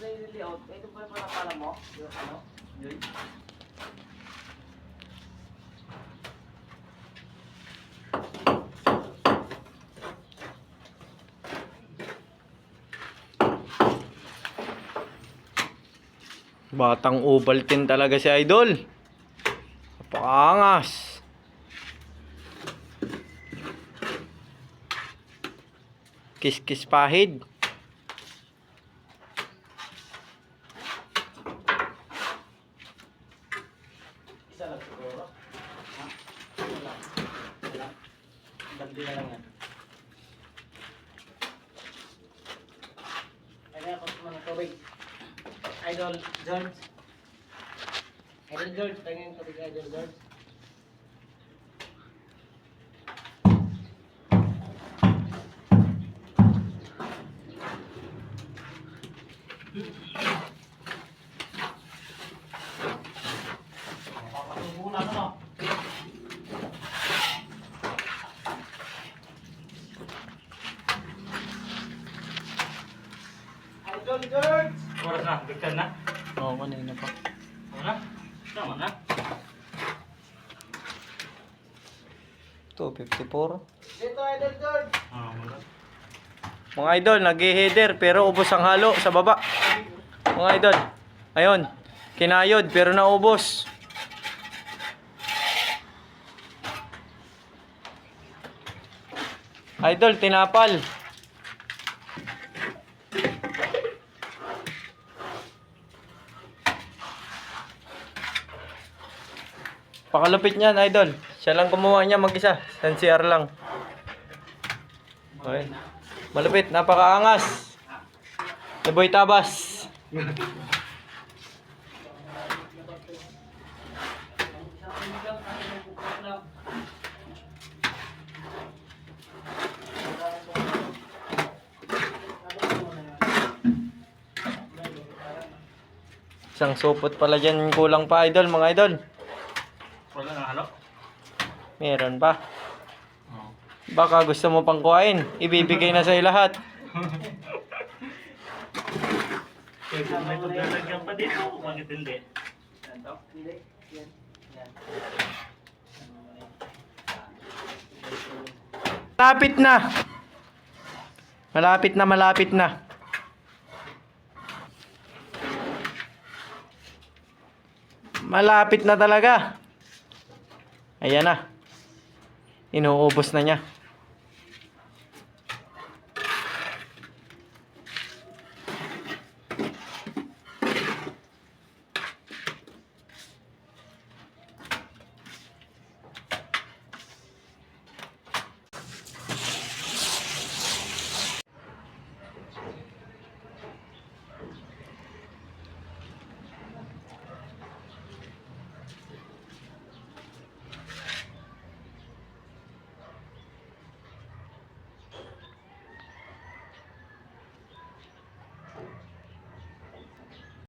na yung layout. Ito pa yung mo? Yung ano? Yun. Batang Ovaltine talaga si Idol. Napakangas. Kiss-kiss pahid. Bandi na lang yan. Ay, kaya kung mga tubig. Idol George. Idol George, tingin tubig Idol George. Papasubo na ano? Idol George! Oras na, bigtan na. Oo, kanina pa. Wala. Tama na. 254. Dito Idol George! Ah, wala. Mga idol, nag-header pero ubos ang halo sa baba. Mga idol, ayun, kinayod pero naubos. Idol, tinapal. Pakalupit niyan, idol. Siya lang kumuha niya mag-isa. Sa NCR lang. Okay. Malupit, napakaangas. The Boy Tabas. Isang supot pala dyan kulang pa idol, mga idol. Wala na halo. Meron pa. Oo. Baka gusto mo pang kuhain. Ibibigay na sa'yo lahat. Kaya kung may paglalagyan pa dito, bakit hindi? Yan to? Hindi. Yan. Yan. Malapit na. Malapit na, malapit na. Malapit na talaga. Ayan na. Inuubos na niya.